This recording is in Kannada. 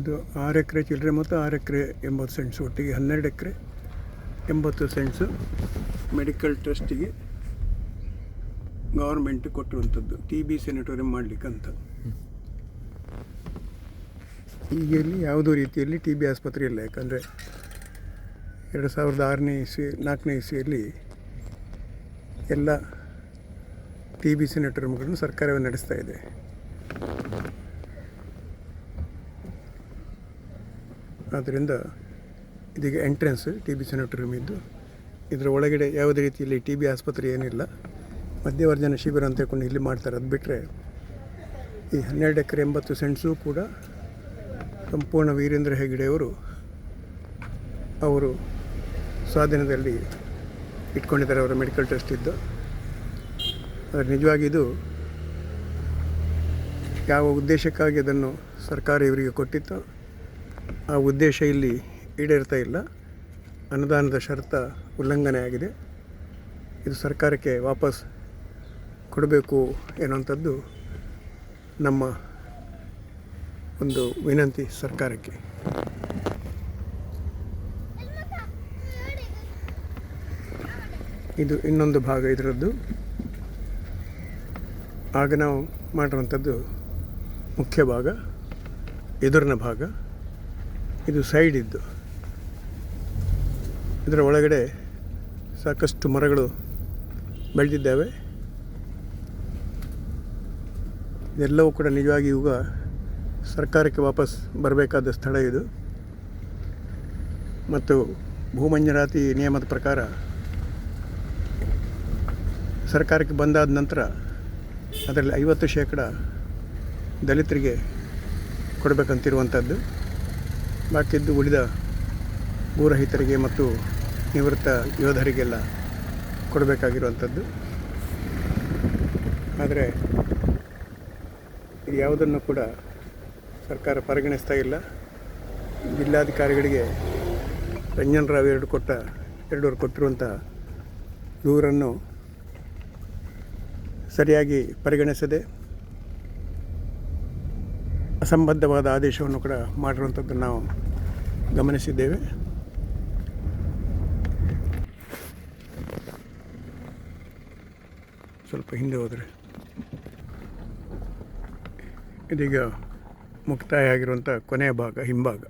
ಇದು ಆರು ಎಕರೆ ಚಿಲ್ಲರೆ ಮತ್ತು ಆರು ಎಕರೆ ಎಂಬತ್ತು ಸೆಂಟ್ಸ್ ಒಟ್ಟಿಗೆ, ಹನ್ನೆರಡು ಎಕರೆ ಎಂಬತ್ತು ಸೆಂಟ್ಸು ಮೆಡಿಕಲ್ ಟ್ರಸ್ಟಿಗೆ ಗೌರ್ಮೆಂಟ್ ಕೊಟ್ಟಿರುವಂಥದ್ದು ಟಿ ಬಿ ಸೆನಿಟೋರಿಯಂ ಮಾಡಲಿಕ್ಕಂತ. ಈಗ ಇಲ್ಲಿ ಯಾವುದೋ ರೀತಿಯಲ್ಲಿ ಟಿ ಬಿ ಆಸ್ಪತ್ರೆ ಇಲ್ಲ, ಯಾಕಂದರೆ ಎರಡು ಸಾವಿರದ ಆರನೇ ಇಸ್ವಿ, ನಾಲ್ಕನೇ ಇಸ್ವಿಯಲ್ಲಿ ಎಲ್ಲ ಟಿ ಬಿ ಸೆನಿಟೋರಿಯಂಗಳನ್ನು ಸರ್ಕಾರವೇ ನಡೆಸ್ತಾ ಇದೆ. ಆದ್ದರಿಂದ ಇದೀಗ ಎಂಟ್ರೆನ್ಸ್ ಟಿ ಬಿ ಸೆನೆಟೋರಿಯಂ ಇದ್ದು, ಇದರ ಒಳಗಡೆ ಯಾವುದೇ ರೀತಿಯಲ್ಲಿ ಟಿ ಬಿ ಆಸ್ಪತ್ರೆ ಏನಿಲ್ಲ. ಮಧ್ಯವರ್ಜನ ಶಿಬಿರ ಅಂತ ಹೇಳ್ಕೊಂಡು ಇಲ್ಲಿ ಮಾಡ್ತಾರೆ. ಅದು ಬಿಟ್ಟರೆ ಈ ಹನ್ನೆರಡು ಎಕರೆ ಎಂಬತ್ತು ಸೆಂಟ್ಸು ಕೂಡ ಸಂಪೂರ್ಣ ವೀರೇಂದ್ರ ಹೆಗ್ಡೆಯವರು ಅವರು ಸ್ವಾಧೀನದಲ್ಲಿ ಇಟ್ಕೊಂಡಿದ್ದಾರೆ. ಅವರ ಮೆಡಿಕಲ್ ಟ್ರಸ್ಟ್ ಇದ್ದು. ಆದರೆ ನಿಜವಾಗಿ ಇದು ಯಾವ ಉದ್ದೇಶಕ್ಕಾಗಿ ಅದನ್ನು ಸರ್ಕಾರ ಇವರಿಗೆ ಕೊಟ್ಟಿತ್ತೋ ಆ ಉದ್ದೇಶ ಇಲ್ಲಿ ಈಡೇರ್ತಾ ಇಲ್ಲ. ಅನುದಾನದ ಷರತ್ತ ಉಲ್ಲಂಘನೆ ಆಗಿದೆ. ಇದು ಸರ್ಕಾರಕ್ಕೆ ವಾಪಸ್ ಕೊಡಬೇಕು ಎನ್ನುವಂಥದ್ದು ನಮ್ಮ ಒಂದು ವಿನಂತಿ ಸರ್ಕಾರಕ್ಕೆ. ಇದು ಇನ್ನೊಂದು ಭಾಗ ಇದರದ್ದು. ಆಗ ನಾವು ಮಾಡಿರುವಂಥದ್ದು ಮುಖ್ಯ ಭಾಗ, ಎದುರಿನ ಭಾಗ. ಇದು ಸೈಡ್ ಇದ್ದು. ಇದರ ಒಳಗಡೆ ಸಾಕಷ್ಟು ಮರಗಳು ಬೆಳೆದಿದ್ದಾವೆ. ಇದೆಲ್ಲವೂ ಕೂಡ ನಿಜವಾಗಿ ಈಗ ಸರ್ಕಾರಕ್ಕೆ ವಾಪಸ್ ಬರಬೇಕಾದ ಸ್ಥಳ ಇದು. ಮತ್ತು ಭೂಮಂಜೂರಾತಿ ನಿಯಮದ ಪ್ರಕಾರ ಸರ್ಕಾರಕ್ಕೆ ಬಂದಾದ ನಂತರ ಅದರಲ್ಲಿ ಐವತ್ತು ಶೇಕಡ ದಲಿತರಿಗೆ ಕೊಡಬೇಕಂತಿರುವಂಥದ್ದು ಬಾಕಿದ್ದು ಉಳಿದ ಭೂರಹಿತರಿಗೆ ಮತ್ತು ನಿವೃತ್ತ ಯೋಧರಿಗೆಲ್ಲ ಕೊಡಬೇಕಾಗಿರುವಂಥದ್ದು. ಆದರೆ ಯಾವುದನ್ನು ಕೂಡ ಸರ್ಕಾರ ಪರಿಗಣಿಸ್ತಾ ಇಲ್ಲ. ಜಿಲ್ಲಾಧಿಕಾರಿಗಳಿಗೆ ರಂಜನ್ ರಾವ್ ಎರಡು ಕೊಟ್ಟ ಎರಡೂರು ಕೊಟ್ಟಿರುವಂಥ ದೂರನ್ನು ಸರಿಯಾಗಿ ಪರಿಗಣಿಸದೆ ಅಸಂಬದ್ಧವಾದ ಆದೇಶವನ್ನು ಕೂಡ ಮಾಡಿರುವಂಥದ್ದನ್ನು ನಾವು ಗಮನಿಸಿದ್ದೇವೆ. ಸ್ವಲ್ಪ ಹಿಂದೆ ಹೋದರೆ. ಇದೀಗ ಮುಕ್ತಾಯ ಆಗಿರುವಂಥ ಕೊನೆಯ ಭಾಗ, ಹಿಂಭಾಗ.